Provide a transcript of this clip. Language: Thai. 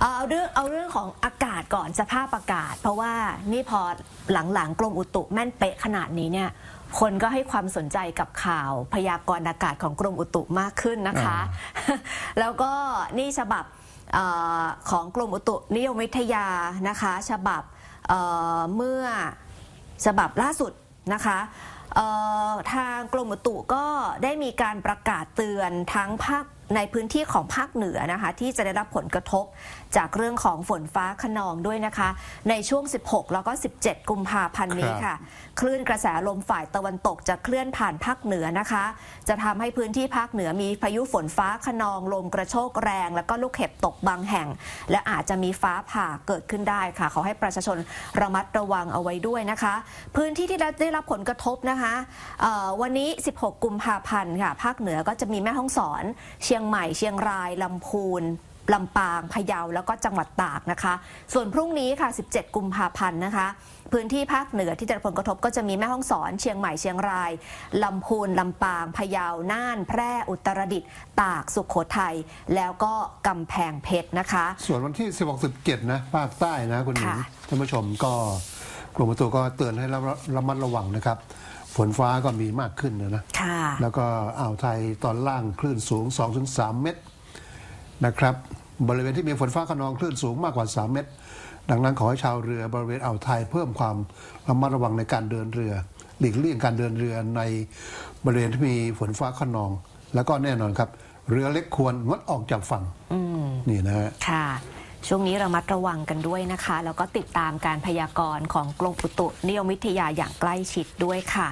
เอาเรื่องเอาเรื่องของอากาศก่อนสภาพอากาศ เพราะว่านี่พอหลังๆกรมอุตุแม่นเป๊ะขนาดนี้เนี่ยคนก็ให้ความสนใจกับข่าวพยากรณ์อากาศของกรมอุตุมากขึ้นนะคะ แล้วก็นี่ฉบับเออของกรมอุตุนิยมวิทยานะคะ ฉบับเอ่อเมื่อฉบับล่าสุดนะคะเอ่อทางกรมอุตุก็ได้มีการประกาศเตือนทั้งภาค ในพื้นที่ของภาคเหนือนะคะ ที่จะได้รับผลกระทบจากเรื่องของฝนฟ้าขนองด้วยนะคะ ในช่วง 16 แล้วก็ 17 กุมภาพันธ์นี้ค่ะ คลื่นกระแสลมฝ่ายตะวันตกจะเคลื่อนผ่านภาคเหนือนะคะ จะทำให้พื้นที่ภาคเหนือมีพายุฝนฟ้าขนองลมกระโชกแรง แล้วก็ลูกเห็บตกบางแห่ง และอาจจะมีฟ้าผ่าเกิดขึ้นได้ค่ะขอให้ประชาชนระมัดระวังเอาไว้ด้วยนะคะ พื้นที่ที่ได้รับผลกระทบนะคะเอ่อวันนี้ 16 กุมภาพันธ์ค่ะ ภาคเหนือก็จะมีแม่ฮ่องสอนเชียงใหม่ เชียงรายลำพูนลำปางพะเยาแล้วก็จังหวัดตากนะคะ ส่วนพรุ่งนี้ค่ะ 17 กุมภาพันธ์นะคะ พื้นที่ภาคเหนือที่จะได้รับผลกระทบก็จะมีแม่ฮ่องสอน เชียงใหม่เชียงรายลำพูนลำปางพะเยาน่าน แพร่อุตรดิตถ์ตากสุขโขทัยแล้วก็กำแพงเพชรนะคะ ส่วนวันที่ 16 17 นะภาคใต้นะคุณหญิงค่ะ ท่านผู้ชมก็กรมอุตุก็เตือนให้ระระมัดระวังนะครับ ฝนฟ้าก็มีมากขึ้นนะนะค่ะแล้วก็อ่าวไทยตอนล่างคลื่นสูง 2-3 เมตรนะครับ บริเวณที่มีฝนฟ้าขนองคลื่นสูงมากกว่า 3 เมตร ดังนั้นขอให้ชาวเรือบริเวณอ่าวไทยเพิ่มความระมัดระวังในการเดินเรือ หลีกเลี่ยงการเดินเรือในบริเวณที่มีฝนฟ้าขนอง แล้วก็แน่นอนครับ เรือเล็กควรงดออกจากฝั่งนี่นะฮะค่ะช่วงนี้ระมัดระวังกันด้วยนะคะ แล้วก็ติดตามการพยากรณ์ของกรมอุตุนิยมวิทยาอย่างใกล้ชิดด้วยค่ะ